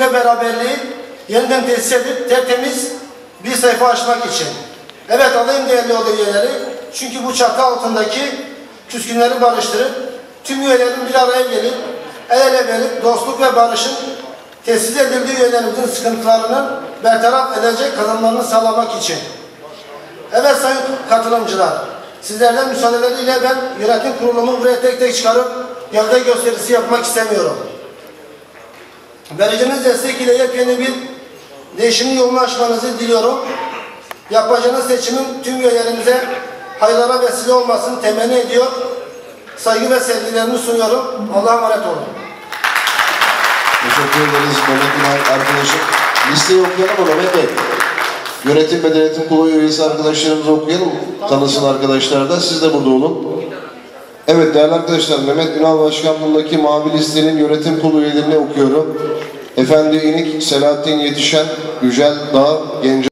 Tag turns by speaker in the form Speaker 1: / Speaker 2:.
Speaker 1: ve beraberliği yeniden tesis edip tertemiz bir sayfa açmak için. Evet alayım değerli oda üyeleri. Çünkü bu çatı altındaki küskünleri barıştırıp tüm üyelerin bir araya gelip el ele verip dostluk ve barışın tesis edildiği üyelerimizin sıkıntılarını bertaraf edecek kazanmalarını sağlamak için. Evet sayın katılımcılar, sizlerden müsaadeleriyle ben yönetim kurulumu buraya tek tek çıkarıp gövde gösterisi yapmak istemiyorum. Vereceğiniz destek ile yepyeni bir değişimin yolunu açmanızı diliyorum. Yapacağınız seçimin tüm üyelerimize hayırlara vesile olmasını temenni ediyor. Saygı ve sevgilerimi sunuyorum. Allah'a emanet olun.
Speaker 2: Teşekkür ederiz Mehmet Ünal arkadaşım. Listeyi okuyalım mı Mehmet Bey? Yönetim ve Denetim Kurulu üyesi arkadaşlarımızı okuyalım. Tanısın arkadaşlar da. Siz de burada olun. Evet değerli arkadaşlar Mehmet Ünal Başkanlığındaki Mavi Listenin yönetim kurulu üyelerini okuyorum. Efendi İnik, Selahattin Yetişen, Yücel Dağ, Gence